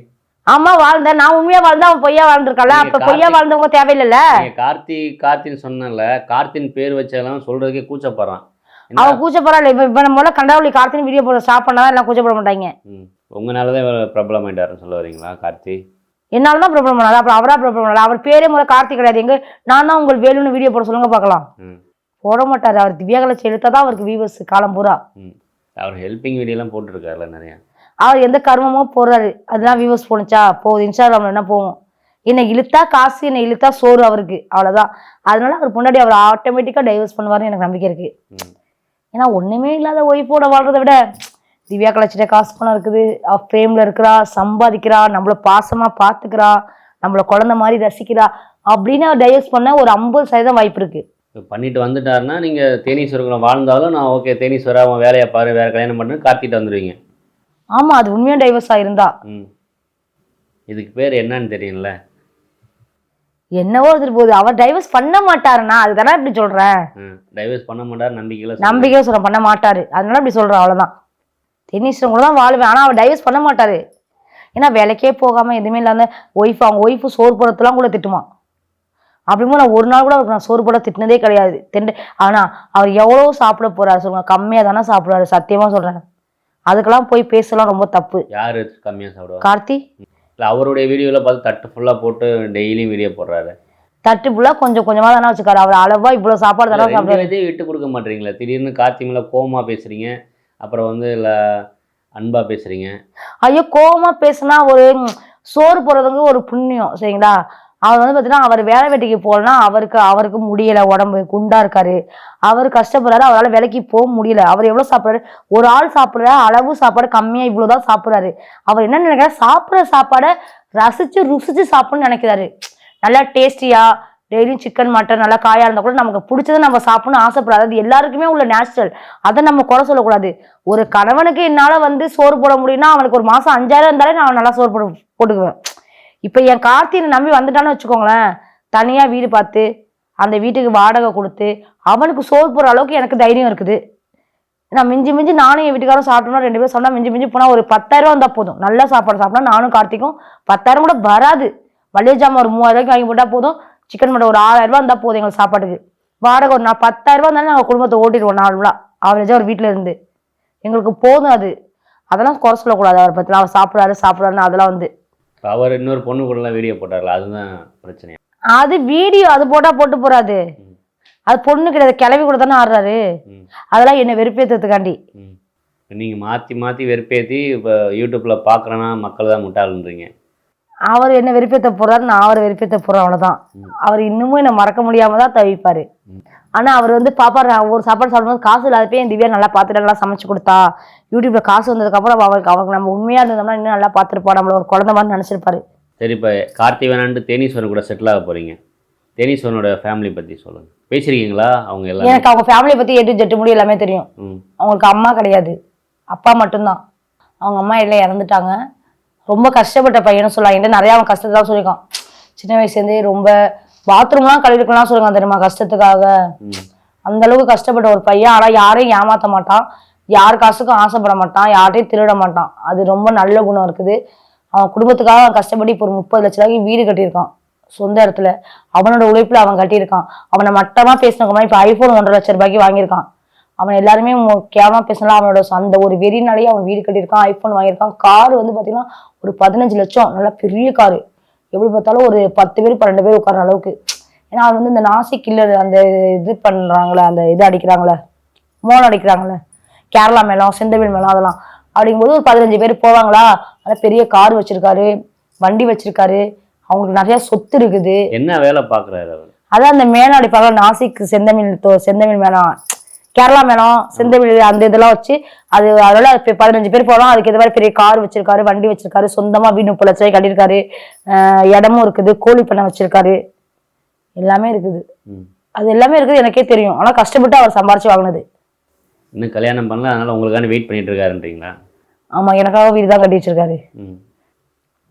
ஆமா வாழ்ந்தேன். நான் உண்மையா வாழ்ந்தா அவன் பொய்யா வாழ்ந்திருக்கல அப்ப பொய்யா வாழ்ந்தவங்க தேவையில்லைல்ல? கார்த்தி கார்த்தின்னு சொன்னல கார்த்தின் பேர் வச்சாலும் சொல்கிறதுக்கே கூச்சப்படுறான். அவன் கூச்சப்படல இப்ப இப்ப நம்ம கண்டாவளி கார்த்தின்னு வீடியோ போட ஸ்டாப் பண்ணாதான் எல்லாம் கூச்சப்பட மாட்டாங்க. உங்களால தான் இவ்வளோ பிரபலம் ஆயிட்டாருன்னு சொல்ல வரீங்களா கார்த்தி? என்னால தான் ப்ராப்ளம் பண்ணாது அப்புறம் அவரா ப்ராப்ளம் பண்ணல அவர் பேரே முதல்ல கார்த்தி கிடையாது. எங்க நான் தான் உங்கள் வேலுன்னு வீடியோ போட சொல்லுங்க பார்க்கலாம். போட மாட்டாரு. அவர் திவ்யா கலச்சி எடுத்தா தான் அவருக்கு வியூவர்ஸ் காலம் பூரா. அவர் ஹெல்பிங் வீடியோலாம் போட்டிருக்காருல நிறையா. அவர் எந்த கர்மமோ போடுறாரு அதெல்லாம் வியூவர்ஸ் போணுச்சா? போகுது. இன்ஸ்டாகிராம்ல என்ன போகும்? என்னை இழுத்தா காசு என்னை இழுத்தா சோறு அவருக்கு. அவ்வளவுதான். அதனால அவர் முன்னாடி அவர் ஆட்டோமேட்டிக்கா டைவர்ஸ் பண்ணுவாருன்னு எனக்கு நம்பிக்கை இருக்கு. ஏன்னா ஒண்ணுமே இல்லாத ஒய்ஃபோட வாழ்றதை விட திவ்யா கலச்சிட்ட காசு பணம் இருக்குது. அவ ஃப்ரேம்ல இருக்கிறா சம்பாதிக்கிறா நம்மள பாசமா பாத்துக்கிறா நம்மள குழந்தை மாதிரி ரசிக்கிறா அப்படின்னு அவர் டைவர்ஸ் பண்ண ஒரு ஐம்பது சதவீதம் வாய்ப்பு இருக்கு. பண்ணிட்டு வந்துட்டாருன்னா நீங்கள் தேனீஸ்வரங்களை வாழ்ந்தாலும் நான் ஓகே தேனீஸ்வரா அவன் வேலையை பாரு வேற கல்யாணம் பண்ணு கார்த்திட்டு வந்துடுவீங்க ஆமா அது உண்மையா டைவர்ஸ் ஆயிருந்தா? இதுக்கு பேர் என்னன்னு தெரியும்ல? என்னவோ இருந்துட்டு போகுது. அவர் டைவர்ஸ் பண்ண மாட்டாருன்னா அதுதானே இப்படி சொல்றேன் டைவர்ஸ் பண்ண மாட்டார் நம்பிக்கையில் நம்பிக்கை சொல்றேன் பண்ண மாட்டாரு. அதனால இப்படி சொல்றேன் அவ்வளவுதான். டென்னிஸ்டன் கூட தான் வாழுவேன். ஆனா அவர் டைவர்ஸ் பண்ண மாட்டாரு. ஏன்னா வேலைக்கே போகாம எதுவுமே இல்லாத ஒய்ஃப் அவங்க ஒய்ஃபு சோறு போடுறதுலாம் கூட திட்டுமா அப்படிங்கும்போது நான் ஒரு நாள் கூட அவருக்கு நான் சோறு போட திட்டினதே கிடையாது. திண்டு ஆனா அவர் எவ்வளவு சாப்பிட போறாரு. சொல்லுங்க கம்மியா தானே சாப்பிடுறாரு சத்தியமா சொல்றேன். அதுக்கெல்லாம் போய் பேசலாம் ரொம்ப தப்பு. யார் கம்மியாக சாப்பிடுவா? கார்த்தி? இல்லை அவருடைய வீடியோவில் பார்த்து தட்டு ஃபுல்லாக போட்டு டெய்லியும் வீடியோ போடுறாரு. தட்டு ஃபுல்லா கொஞ்சம் கொஞ்சமா தானே வச்சுக்காரு. அவர் அளவா இவ்வளவு சாப்பாடு தானே பேர்த்தையும் விட்டு கொடுக்க மாட்டீங்களா. திடீர்னு கார்த்தி மேலே கோவமா பேசுறீங்க. அப்புறம் வந்து இல்லை அன்பா பேசுறீங்க. ஐயோ கோவமா பேசுனா ஒரு சோறு போடுறதுங்க ஒரு புண்ணியம் சரிங்களா? அவர் வந்து பார்த்தீங்கன்னா அவர் வேலை வெட்டிக்கு போகலன்னா அவருக்கு அவருக்கு முடியலை உடம்பு குண்டா இருக்காரு. அவர் கஷ்டப்படுறாரு அவரால் வேலைக்கு போக முடியல. அவர் எவ்வளோ சாப்பிட்றாரு? ஒரு ஆள் சாப்பிட்ற அளவு சாப்பாடு கம்மியாக இவ்வளோ தான் சாப்பிட்றாரு. அவர் என்ன நினைக்கிறாரு? சாப்பிட்ற சாப்பாடை ரசித்து ருசித்து சாப்பிடணும்னு நினைக்கிறாரு. நல்லா டேஸ்டியாக டெய்லியும் சிக்கன் மட்டன் நல்லா காயாக இருந்தால் கூட நமக்கு பிடிச்சதை நம்ம சாப்பிட்ணும் ஆசைப்படாது. அது எல்லாருக்குமே உள்ள நேச்சுரல். அதை நம்ம குறை சொல்லக்கூடாது. ஒரு கணவனுக்கு என்னால் வந்து சோறு போட முடியும்னா அவனுக்கு ஒரு மாதம் அஞ்சாயிரம் இருந்தாலே நான் நல்லா சோறு போட்டு போட்டுக்குவேன். இப்போ என் கார்த்தியை நம்பி வந்துட்டான்னு வச்சுக்கோங்களேன். தனியாக வீடு பார்த்து அந்த வீட்டுக்கு வாடகை கொடுத்து அவனுக்கு சோறு போகிற அளவுக்கு எனக்கு தைரியம் இருக்குது. நான் மிஞ்சி மிஞ்சி நானும் என் வீட்டுக்காரும் சாப்பிட்டோம்னா ரெண்டு பேரும் சாப்பிட்டா மிஞ்சி மிஞ்சி போனால் ஒரு பத்தாயிரம் வந்தால் போதும். நல்ல சாப்பாடு சாப்பிட்டா நானும் கார்த்திக்கும் பத்தாயிரம் கூட வராது. மளிகை ஜாமான் ஒரு மூவாயிரம் ரூபாய்க்கு வாங்கி போட்டால் போதும். சிக்கன் மட்டன் ஒரு ஆறாயிரம் இருந்தால் போதும் எங்களுக்கு சாப்பாட்டுக்கு. வாடகை ஒரு நான் பத்தாயிரம் இருந்தாலும் நாங்கள் குடும்பத்தை ஓட்டிடுவோம் நாலு அவரேஜாக ஒரு வீட்டில் இருந்து. எங்களுக்கு போதும் அது. அதெல்லாம் குறை சொல்லக்கூடாது. அவரை பற்றி அவர் சாப்பிட்றாரு சாப்பிட்றாருன்னு அதெல்லாம் வந்து. அவர் இன்னொரு பொண்ணு கூடலாம் வீடியோ போட்டார்ல அதுதான் பிரச்சனை. அது வீடியோ அது போட்டா போட்டு போறாது. அது பொண்ணு கிடையாது கிளவி கூட தானே ஆடுறாரு. அதெல்லாம் என்ன வெறுப்பேற்றதுக்காண்டி ம். நீங்கள் மாற்றி மாற்றி வெறுப்பேற்றி இப்போ யூடியூப்பில் பார்க்குறேன்னா மக்கள் தான் முட்டாளுன்றீங்க. அவர் என்ன வெறுப்பேற்ற போறாரு நான் அவரை வெறுப்பேற்ற போறேன் அவ்வளவுதான். அவர் இன்னமும் என்ன மறக்க முடியாம தான் தவிப்பாரு. ம். ஆனா அவர் வந்து பாப்பாரு நான் ஒரு சாப்பாடு சாப்பிடும்போது காசு இல்லாதப்பே என் திவ்யா நல்லா பார்த்துட்டு நல்லா சமைச்சு கொடுத்தா. யூடியூப்ல காசு வந்ததுக்கு அப்புறம் அவருக்கு அவருக்கு நம்ம உண்மையா இருந்தோம்னா இன்னும் நல்லா பார்த்துருப்பா நம்மள ஒரு குழந்தை மாதிரி நினைச்சிருப்பாரு. சரி இப்போ கார்த்தி வேணான்ட்டு தேனீஸ்வரன் கூட செட்டில் ஆக போகிறீங்க தேனீஸ்வரனோட ஃபேமிலி பற்றி சொல்லுங்கள் பேசியிருக்கீங்களா அவங்க எல்லாமே எனக்கு அவங்க ஃபேமிலியை பத்தி எட்டு ஜெட்டு முடி எல்லாமே தெரியும். அவங்களுக்கு அம்மா கிடையாது. அப்பா மட்டும்தான். அவங்க அம்மா எல்லாம் இறந்துட்டாங்க. ரொம்ப கஷ்டப்பட்ட பையனும் என்கிட்ட நிறைய அவன் கஷ்டத்தை தான் சொல்லியிருக்கான். சின்ன வயசுலேருந்தே ரொம்ப பாத்ரூம்லாம் கழுவிக்கலாம் சொல்லுங்க தெரியுமா கஷ்டத்துக்காக. அந்த அளவுக்கு கஷ்டப்பட்ட ஒரு பையன். ஆனால் யாரையும் ஏமாற்ற மாட்டான். யார் காசுக்கும் ஆசைப்பட மாட்டான். யார்ட்டையும் திருட மாட்டான். அது ரொம்ப நல்ல குணம் இருக்குது. அவன் குடும்பத்துக்காக அவன் கஷ்டப்பட்டு இப்போ ஒரு முப்பது லட்ச ரூபாய்க்கு வீடு கட்டியிருக்கான். சொந்த இடத்துல. அவனோட உழைப்புல அவன் கட்டியிருக்கான். அவனை மட்டமா பேசினக்கமா இப்போ ஐபோன் ஒன்றரை லட்ச ரூபாய்க்கு வாங்கியிருக்கான். அவன் எல்லாருமே கேமா பேசினா பேசினாலும் அவனோட அந்த ஒரு வெறினாலேயே அவன் வீடு கட்டியிருக்கான் ஐபோன் வாங்கியிருக்கான். கார் வந்து பார்த்தீங்கன்னா ஒரு பதினஞ்சு லட்சம். நல்லா பெரிய காரு. எப்படி பார்த்தாலும் ஒரு பத்து பேர் பன்னெண்டு பேர் உட்கார அளவுக்கு. ஏன்னா அவன் வந்து இந்த நாசிக் கில்லர் அந்த இது பண்றாங்களே அந்த இது அடிக்கிறாங்களே மோன் அடிக்கிறாங்களே. கேரளா மேளம் செந்தமிழ் மேளம் அதெல்லாம். அப்படிங்கும்போது ஒரு பதினஞ்சு பேர் போவாங்களா? அதனால பெரிய கார் வச்சிருக்காரு வண்டி வச்சிருக்காரு. அவங்களுக்கு நிறைய சொத்து இருக்குது. என்ன வேலை பார்க்குறாரு அதான் அந்த மேளம் அடிப்பாங்க நாசிக் செந்தமிழ் செந்தமிழ் மேளம். கேரளா மேளம் செந்தமிழ் அந்த இதெல்லாம் வச்சு அது அதனால பதினஞ்சு பேர் போகலாம் அதுக்கு ஏற்ற மாதிரி பெரிய கார் வச்சிருக்காரு வண்டி வச்சிருக்காரு சொந்தமா வீடு முப்பது லட்ச ரூபாய் கட்டியிருக்காரு இடமும் இருக்குது கோழி பண்ணை வச்சிருக்காரு. எல்லாமே இருக்குது. அது எல்லாமே இருக்குது எனக்கே தெரியும். ஆனா கஷ்டப்பட்டு அவர் சம்பாரிச்சு வாங்கினது. இன்னும் கல்யாணம் பண்ணல அதனால் உங்களுக்கான வெயிட் பண்ணிட்டு இருக்காருன்றீங்களா? ஆமா எனக்காக வீடு தான் கட்டி வச்சிருக்காரு.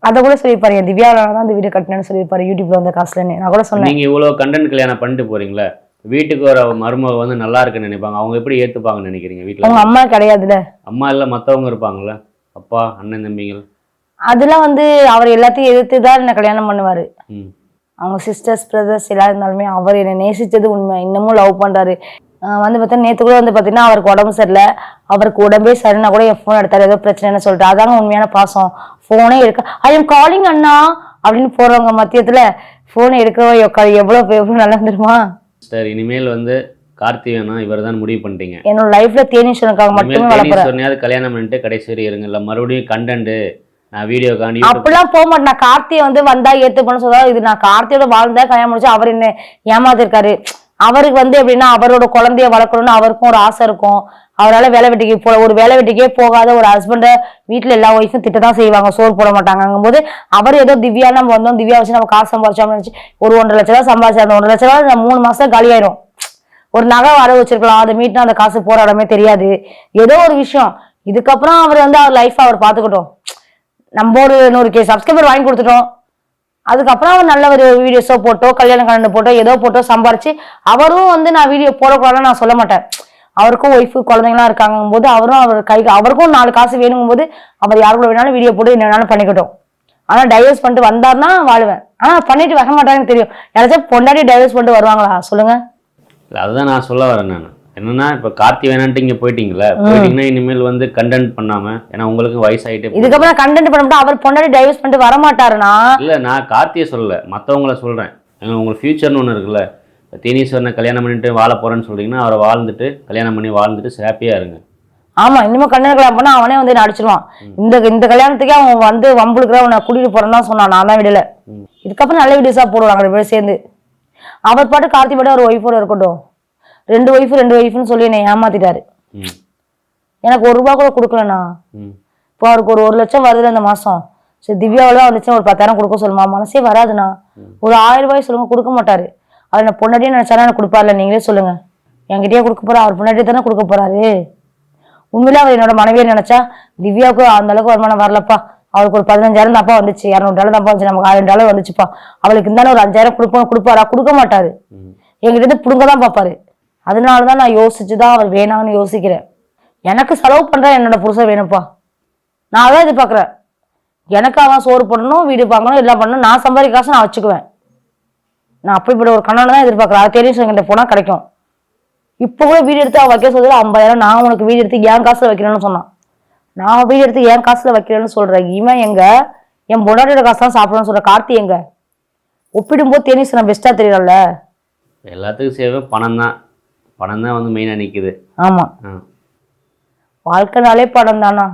அதை கூட சொல்லியிருப்பாரு என் திவ்யாவில் தான் அந்த வீடு கட்டினேன்னு சொல்லியிருப்பாரு யூடியூப்ல வந்த காசுலன்னு. நான் கூட சொன்னேன். நீங்க இவ்வளவு கண்டென்ட் கல்யாணம் பண்ணிட்டு போறீங்களே? வீட்டுக்கு வர மருமக வந்து நல்லா இருக்குன்னு நினைப்பாங்க. அவங்க எப்படி ஏத்துப்பாங்கன்னு நினைக்கிறீங்க வீட்ல? அவங்க அம்மா கிடையாதுல. அம்மா இல்ல மத்தவங்க இருப்பாங்கல்ல? அப்பா அண்ணன் தம்பிகள்? அதெல்லாம் வந்து அவர் எல்லாத்தையும் எதிர்த்து தான் என்ன கல்யாணம் பண்ணுவாரு. அவங்க சிஸ்டர்ஸ் பிரதர்ஸ் எல்லாரும் இருந்தாலுமே அவர் என்னை நேசிச்சது உண்மை. இன்னமும் லவ் பண்றாரு. வந்து பார்த்தா நேற்று கூட வந்து பார்த்தீங்கன்னா அவருக்கு உடம்பு சரியில்லை. அவருக்கு உடம்பே சரினா கூட என் ஃபோன் எடுத்தாரு. ஏதோ பிரச்சனைன்னு சொல்லிட்டு. அதாங்க உண்மையான பாசம். ஃபோனே எடுக்க ஐ எம் காலிங் அண்ணா அப்படின்னு போறவங்க மத்தியத்துல. ஃபோனை எடுக்கவோ எவ்வளோ எவ்வளோ நல்லா இருந்துருமா சார் இனிமேல் வந்து கார்த்திகேயனா இவர் தான் முடிவு பண்ணிட்டீங்க. என்னோட லைஃப்ல தேனீஸ்வரனுக்காக மட்டுமே சொன்னியாவது கல்யாணம் பண்ணிட்டு கடைசி வரை இருங்க. இல்ல மறுபடியும் கண்டென்ட் நான் வீடியோ காண்டி அப்படிலாம் போக மாட்டேன். நான் கார்த்தியை வந்து வந்தா ஏத்துப்பேன்னு சொல்றா இது நான் கார்த்தியோட வாழ்ந்தா கல்யாணம் முடிச்சு அவர் என்ன ஏமாத்திருக்காரு. அவருக்கு வந்து எப்படின்னா அவரோட குழந்தைய வளர்க்கணும்னு அவருக்கும் ஒரு ஆசை இருக்கும். அவரால் வேலை வெட்டிக்கு போ ஒரு வேலை வெட்டிக்கே போகாத ஒரு ஹஸ்பண்டை வீட்டில் எல்லா ஒய்ஃபும் திட்ட தான் செய்வாங்க சோறு போட மாட்டாங்கங்கும்போது அவர் ஏதோ திவ்யா நம்ம வந்தோம் திவ்யா வச்சு நம்ம காசு சம்பாதிச்சோம்னு நினச்சி ஒரு ஒன்றரை லட்ச ரூபா சம்பாதிச்சு அந்த ஒன்றரை லட்ச ரூபா மூணு மாதம் காலியாயிரும். ஒரு நகை வர வச்சிருக்கலாம் அதை மீட்டினா அந்த காசு போற இடமே தெரியாது. ஏதோ ஒரு விஷயம். இதுக்கப்புறம் அவர் வந்து அவர் லைஃப் அவர் பார்த்துக்கிட்டோம். நம்ம ஒரு நூறு கே சப்ஸ்கிரைபர் வாங்கி கொடுத்துட்டோம். அதுக்கப்புறம் அவர் நல்ல ஒரு வீடியோஸோ போட்டோ கல்யாண கலந்து போட்டோ ஏதோ போட்டோ சம்பாரிச்சு அவரும் வந்து நான் வீடியோ போடக்கூடாதுன்னு நான் சொல்ல மாட்டேன். அவருக்கும் ஒய்ஃபு குழந்தைங்களாம் இருக்காங்கும் போது அவரும் அவர் கை அவருக்கும் நாலு காசு வேணுங்கும் போது அவர் யார் கூட வேணாலும் வீடியோ போட்டு என்ன வேணாலும் ஆனால் டைவர்ஸ் பண்ணிட்டு வந்தாருன்னா வாழுவேன். ஆனால் பண்ணிட்டு வர மாட்டாங்கன்னு தெரியும். யாராச்சும் பொண்டாட்டி டைவர்ஸ் பண்ணிட்டு வருவாங்களா? சொல்லுங்க. இல்லை அதுதான் நான் சொல்ல வரேன் நான். என்னன்னா இப்ப கார்த்தி வேணான்ட்டு இங்க போயிட்டீங்களா போயிட்டீங்கன்னா இனிமேல் வந்து கண்டென்ட் பண்ணாம ஏன்னா உங்களுக்கு வயசாயிட்டே. இதுக்கப்புறம் கண்டென்ட் பண்ண அவர் பொண்டாட்டி டைவர்ஸ் பண்ணிட்டு வர மாட்டாருன்னா இல்ல நான் கார்த்தியை சொல்லல மத்தவங்கள சொல்றேன். உங்களுக்கு ஃபியூச்சர்னு ஒன்று இருக்குல்ல தீனீஸ்வரனை கல்யாணம் பண்ணிட்டு வாழ போறேன்னு சொல்றீங்கன்னா அவரை வாழ்ந்துட்டு கல்யாணம் பண்ணி வாழ்ந்துட்டு ஹாப்பியா இருங்க. ஆமா இன்னும் கல்யாணம் கல்யாணம் பண்ணா அவனே வந்து என்ன அடிச்சிருவான். இந்த இந்த கல்யாணத்துக்கே அவன் வந்து வம்புழுக்கிற அவனை கூட்டிட்டு போறேன்னு தான் சொன்னான் நான் தான் விடல. இதுக்கப்புறம் நல்ல வீடியோஸா போடுவாங்க ரெண்டு பேரும் சேர்ந்து. அவர் பாட்டு கார்த்தி பாட்டு ஒரு ஒய்ஃபோட இருக்கட்டும். ரெண்டு ஒய்ஃபு ரெண்டு ஒய்ஃப்னு சொல்லி என்னை ஏமாத்திட்டாரு. எனக்கு ஒரு ரூபா கூட கொடுக்கலண்ணா. இப்போ அவருக்கு ஒரு ஒரு லட்சம் வருதுல இந்த மாசம். சரி திவ்யாவில் வந்துச்சுன்னா ஒரு பத்தாயிரம் கொடுக்க சொல்லுமா? மனசே வராதுண்ணா. ஒரு ஆயிரம் ரூபாய் சொல்லுங்க கொடுக்க மாட்டாரு. அவர் என்ன பொண்டாட்டியே நினைச்சாலும் எனக்கு கொடுப்பார்ல நீங்களே சொல்லுங்க. என்கிட்டயே கொடுக்க போறா அவர் பொண்டாட்டியே தானே கொடுக்க போறாரு. உண்மையிலே அவர் என்னோட மனைவியை நினைச்சா திவ்யாவுக்கு அந்த அளவுக்கு வருமானம் வரலப்பா. அவளுக்கு ஒரு பதினஞ்சாயிரம் தான்ப்பா வந்துச்சு இரநூறு டாலர் தான்ப்பா வந்துச்சு நமக்கு ஆயிரம் டாலர் வந்துச்சுப்பா. அவளுக்கு இருந்தாலும் ஒரு அஞ்சாயிரம் கொடுப்போம் கொடுப்பாரா? கொடுக்க மாட்டாரு. ம். என்கிட்ட இருந்து புடுங்க தான் பார்ப்பாரு. அதனால தான் நான் யோசிச்சு தான் அவர் வேணாம்னு யோசிக்கிறேன். எனக்கு செலவு பண்ணுற என்னோட புருஷன் வேணும்ப்பா. நான் அதான் எதிர்பார்க்குறேன். எனக்கு அவன் சோறு போடணும் வீடு பார்க்கணும் எல்லாம் பண்ணணும். நான் சம்பாதிக்க காசு நான் வச்சுக்குவேன். நான் அப்படிப்பட்ட ஒரு கண்ணனை தான் எதிர்பார்க்குறேன். அது தெரியும் என்கிட்ட போனால் கிடைக்கும். இப்போ கூட வீடு எடுத்து அவன் வைக்க சொல்லுது ஐம்பதாயிரம் நான் உனக்கு வீடு எடுத்து என் காசில் வைக்கிறேன்னு சொன்னான். நான் வீடு எடுத்து என் காசில் வைக்கிறேன்னு சொல்கிறேன் இவன் எங்க? என் பொண்டாட்டியோட காசு தான் சாப்பிடணும்னு சொல்கிற கார்த்தி எங்க? ஒப்பிடும்போது தேனிஸ் நான் பெஸ்ட்டாக தெரியல எல்லாத்துக்கும் சேவை பணம் தான் பணம் தான் வந்து மெயினாக நிற்குது ஆமா. ஆ. வாழ்க்கைனாலே படம் தானா